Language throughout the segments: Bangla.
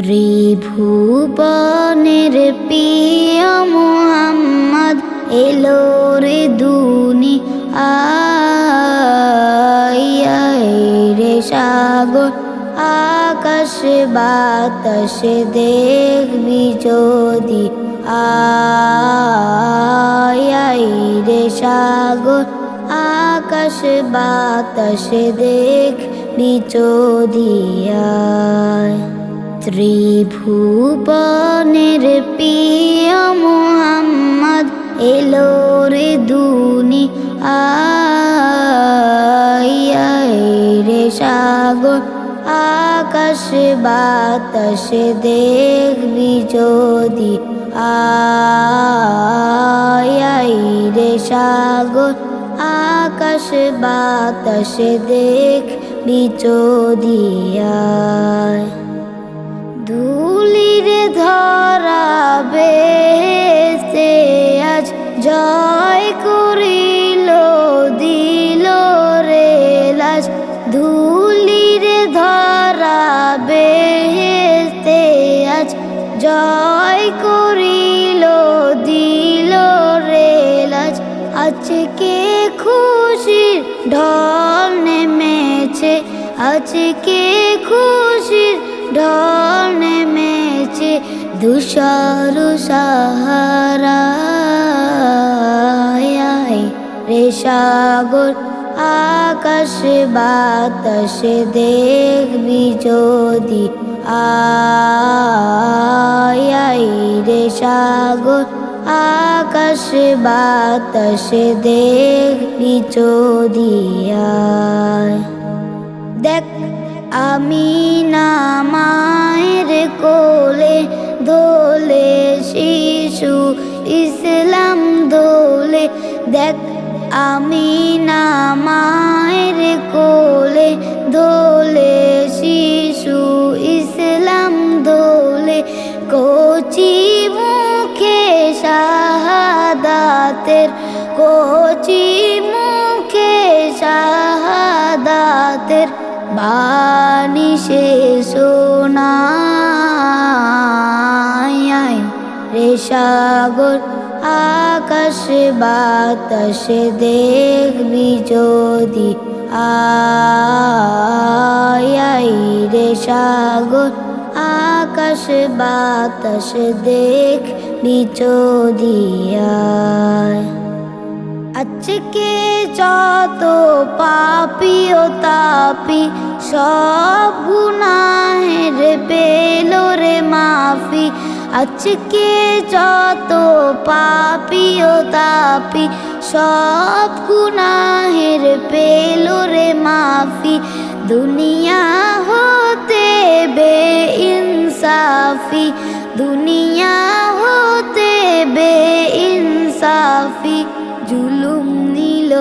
ত্রিভুবনের প্রিয় মোহাম্মদ এলো রে দুনি রে সাগর, আকাশ বাতাস দেখবি যদি আয় রে সাগর, আকাশ বাতাস দেখবি যদি আয় ত্রিভুবনের প্রিয় মোহাম্মদ এলো রে দুনি রে সাগর, আকাশ বাতাস দেখবি যদি আয় রে সাগর, আকাশ বাতাস দেখবি যদি ধুলিরে ধরা বেসে আজ জয় করিল, দিল রে লাজ। ধুলিরে ধরা বেসে আজ জয় করিল, দিল রে লাজ। আজকে খুশির ঢল নেমেছে আজকে খুশির ঢল নেমেছে দুষার সাহারা রে সাগর আকাশ বাতাস দেখবি যদি আয় রে সাগর আকাশ বাতাস দেখবি যদি দেখ আমি না মায়ের কোলে দোলে শিশু, ইসলাম দোলে। দেখ আমি না মায়ের কোলে। দোলে শিশু, ইসলাম দোলে। কচি মুখে শাহাদাতের, কচি মুখে শাহাদাতের বাণী সে শোনায় রে সাগর আকাশ বাতাস দেখবি যদি আয় রে সাগর আকাশ বাতাস দেখবি যদি আয় আজকে যত পাপি ও তাপি সব গুনাহের আজকে যত পাপি ও তাপি, সব গুনাহের পেল রে মাফি। দুনিয়া হতে বে ইনসাফি দুনিয়া হতে বে ইনসাফি জুলুম নিল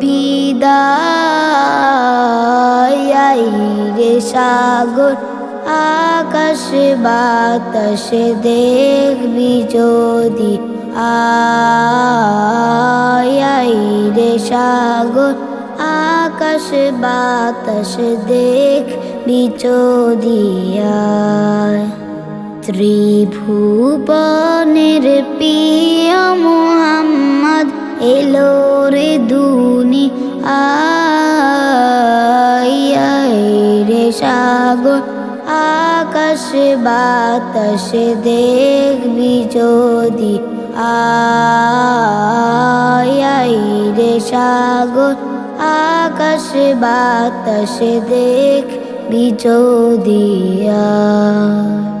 বিদায়। রে সাগর। আকাশ বাতাস দেখবি যদি আয় রে সাগর। আকাশ বাতাস দেখবি যদি ত্রিভুবনের প্রিয় মোহাম্মদ এলো রে দুনি আয় রে সাগর। আকাশ বাতাস দেখবি যদি আই রে সাগর। আকাশ বাতাস দেখবি যদি আয়।